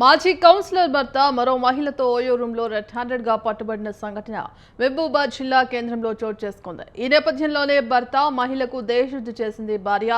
మాజీ కౌన్సిలర్ భర్త మరో మహిళతో ఓయో రూమ్లో రెడ్ హ్యాండెడ్గా పట్టుబడిన సంఘటన మహబూబాద్ జిల్లా కేంద్రంలో చోటు చేసుకుంది. ఈ నేపథ్యంలోనే భర్త మహిళకు దేశుద్ధి చేసింది భార్య.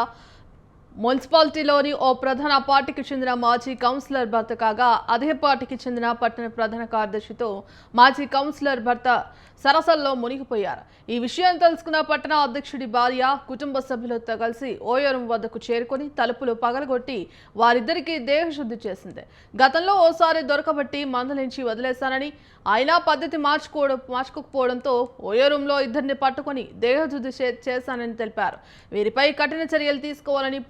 మున్సిపాలిటీలోని ఓ ప్రధాన పార్టీకి చెందిన మాజీ కౌన్సిలర్ భర్త కాగా అదే పార్టీకి చెందిన పట్టణ ప్రధాన కార్యదర్శితో మాజీ కౌన్సిలర్ భర్త సరసల్లో మునిగిపోయారు. ఈ విషయం తెలుసుకున్న పట్టణ అధ్యక్షుడి భార్య కుటుంబ సభ్యులతో కలిసి ఓయోరం వద్దకు చేరుకొని తలుపులు పగలగొట్టి వారిద్దరికీ దేహశుద్ధి చేసింది. గతంలో ఓసారి దొరకబట్టి మందలించి వదిలేశానని అయినా పద్ధతి మార్చుకోవడం మార్చుకోకపోవడంతో ఓయోరంలో ఇద్దరిని పట్టుకొని దేహశుద్ధి చే- చేశానని తెలిపారు. వీరిపై కఠిన చర్యలు తీసుకోవాలని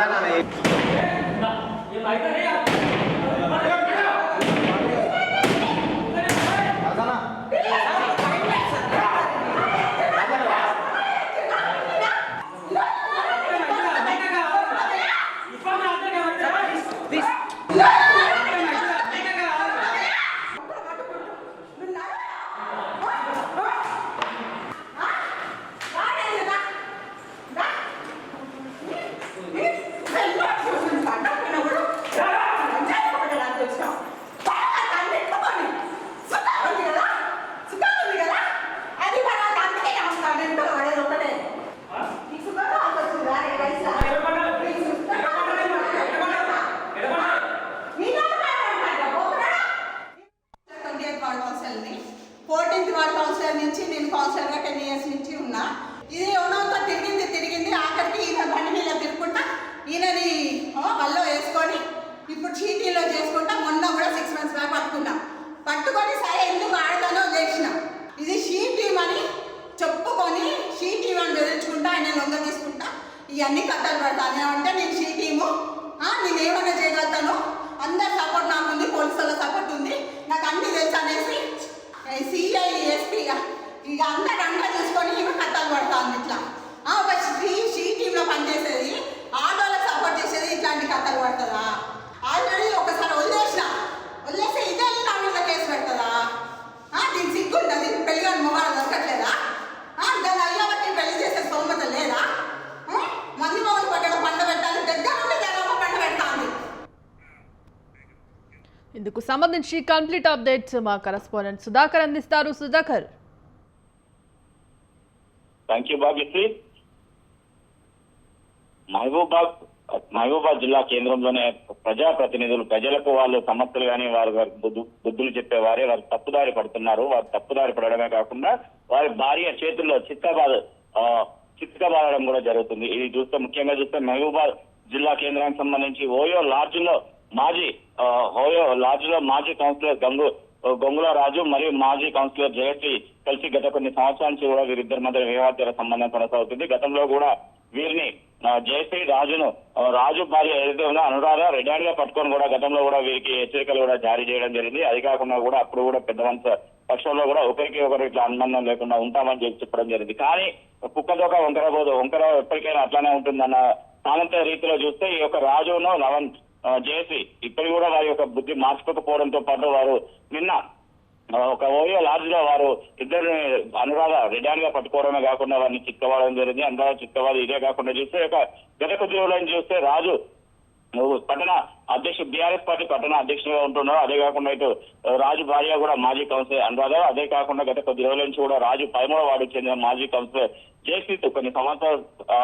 哎，那也来。ఫోర్టీన్త్ వార్డ్ కౌన్సిలర్ నుంచి నేను కౌన్సిలర్గా టెన్ ఇయర్స్ నుంచి ఉన్నా. ఇది ఎవరంతా తిరిగింది తిరిగింది. ఆఖరికి ఈయన బండి మీద తిరుగుకుంటా ఈయనని ఆ, వల్లో వేసుకొని ఇప్పుడు చీటీలో చేసుకుంటా. మొన్న కూడా సిక్స్ మంత్స్ బ్యాక్ పట్టుకున్నా. పట్టుకొని సరే ఎందుకు ఆడతానో చేసిన. ఇది షీ టీమ్ అని చెప్పుకొని షీ టీమ్ అని బెదిరించుకుంటా ఆయన లొంగ తీసుకుంటా. ఇవన్నీ కథలు పడతాను అంటే నేను షీ ఇందుకు సంబంధించి కంప్లీట్ అప్డేట్స్ మా కరస్పాండెంట్ సుధాకర్ అందిస్తారు. సుధాకర్. థ్యాంక్ యూ భాగ్యశ్రీ మహబూబాబాద్ మహబూబాబాద్ జిల్లా కేంద్రంలోనే ప్రజా ప్రతినిధులు ప్రజలకు వాళ్ళు సమస్యలు కానీ వారు వారి బుద్ధులు చెప్పేవారే వారు తప్పుదారి పడుతున్నారు. వారు తప్పుదారి పడడమే కాకుండా వారి భార్య చేతుల్లో చిత్తబాద్ ఆ, కూడా జరుగుతుంది. ఇది చూస్తే ముఖ్యంగా చూస్తే మహబూబాబాద్ జిల్లా కేంద్రానికి సంబంధించి ఓయో లాడ్జ్లో మాజీ హోయో ఓయో లాడ్జ్లో మాజీ కౌన్సిలర్ గంగు గొంగుల రాజు మరియు మాజీ కౌన్సిలర్ జయశ్రీ కలిసి గత కొన్ని సంవత్సరాల నుంచి కూడా వీరిద్దరి మధ్య వివాహేతర సంబంధం కొనసాగుతుంది. గతంలో కూడా వీరిని జయశ్రీ రాజును రాజు భార్య ఏదైతే ఉందో అనురాధ రెడ్డి గా పట్టుకొని కూడా గతంలో కూడా వీరికి హెచ్చరికలు కూడా జారీ చేయడం జరిగింది. అది కాకుండా కూడా అప్పుడు కూడా పెద్ద పక్షంలో కూడా ఒకరికి ఒకరు ఇట్లా అనుబంధం లేకుండా ఉంటామని చెప్పి చెప్పడం జరిగింది. కానీ కుక్కదోక వంకర పోదు వంకర ఎప్పటికైనా అట్లానే ఉంటుందన్న సామంత రీతిలో చూస్తే ఈ యొక్క రాజును లవన్ జేసీ ఇప్పటికి కూడా వారి యొక్క బుద్ధి మార్చుకోకపోవడంతో పాటు వారు నిన్న ఒక ఓయో లార్జ్గా వారు ఇద్దరిని అనురాధ రిడాన్గా పట్టుకోవడమే కాకుండా వారిని చిక్కవాడడం జరిగింది. అనురాధ చిక్కవాడు ఇదే కాకుండా చూస్తే ఒక గత కొద్ది రోజులని చూస్తే రాజు నువ్వు పట్టణ అధ్యక్షుడు బీఆర్ఎస్ పార్టీ పట్టణ అధ్యక్షుడిగా ఉంటున్నావు అదే కాకుండా ఇటు రాజు భార్య కూడా మాజీ కౌన్సిలర్ అనురాధ. అదే కాకుండా గత కొద్ది రోజుల నుంచి కూడా రాజు పైమూల చెందిన మాజీ కౌన్సిలర్ జయశ్రీతో కొన్ని సంవత్సరాల ఆ,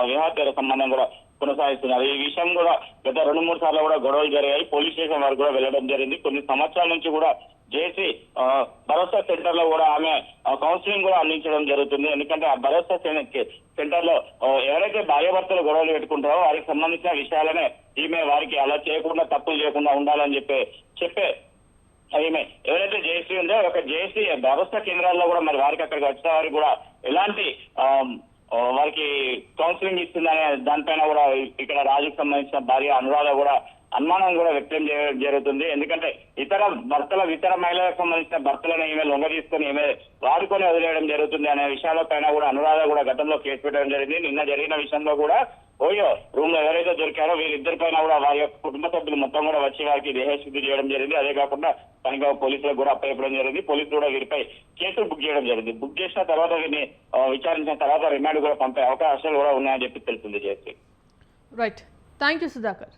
సంబంధం కూడా కొనసాగిస్తున్నారు. ఈ విషయం కూడా గత రెండు మూడు సార్లు కూడా గొడవలు జరిగాయి. పోలీస్ స్టేషన్ వరకు కూడా వెళ్ళడం జరిగింది. కొన్ని సంవత్సరాల నుంచి కూడా జేసీ ఆ, భరోసా సెంటర్లో కూడా ఆమె కౌన్సిలింగ్ కూడా అందించడం జరుగుతుంది. ఎందుకంటే ఆ భరోసా సెంటర్లో ఎవరైతే భార్యాభర్తలు గొడవలు పెట్టుకుంటారో వారికి సంబంధించిన విషయాలనే ఈమె వారికి అలా చేయకుండా తప్పులు చేయకుండా ఉండాలని చెప్పి చెప్పే ఈమె ఎవరైతే జేసీ ఉందో ఒక జేసీ భరోసా కేంద్రాల్లో కూడా మరి వారికి అక్కడికి వచ్చిన వారికి కూడా ఎలాంటి ఆ, వారికి కౌన్సిలింగ్ ఇస్తుందనే దానిపైన కూడా ఇక్కడ రాజుకు సంబంధించిన భార్య అనురాధ కూడా అనుమానం కూడా వ్యక్తం చేయడం జరుగుతుంది. ఎందుకంటే ఇతర భర్తల ఇతర మహిళలకు సంబంధించిన భర్తలను ఈమె లొంగ తీసుకొని ఈమె వాడుకొని వదిలేయడం జరుగుతుంది అనే విషయాల పైన కూడా అనురాధ కూడా గతంలో కేసు పెట్టడం జరిగింది. నిన్న జరిగిన విషయంలో కూడా ఓయో రూమ్లో ఎవరైతే దొరికారో వీరిద్దరి పైన కూడా వారి యొక్క కుటుంబ సభ్యులు మొత్తం కూడా వచ్చి వారికి దేహశుద్ధి చేయడం జరిగింది. అదే కాకుండా పనిగా పోలీసులకు కూడా అప్పచెప్పడం జరిగింది. పోలీసులు కూడా వీరిపై కేసులు బుక్ చేయడం జరిగింది. బుక్ చేసిన తర్వాత వీరిని విచారించిన తర్వాత రిమాండ్ కూడా పంపే అవకాశాలు కూడా ఉన్నాయని చెప్పి తెలుస్తుంది JC right thank you Sudhakar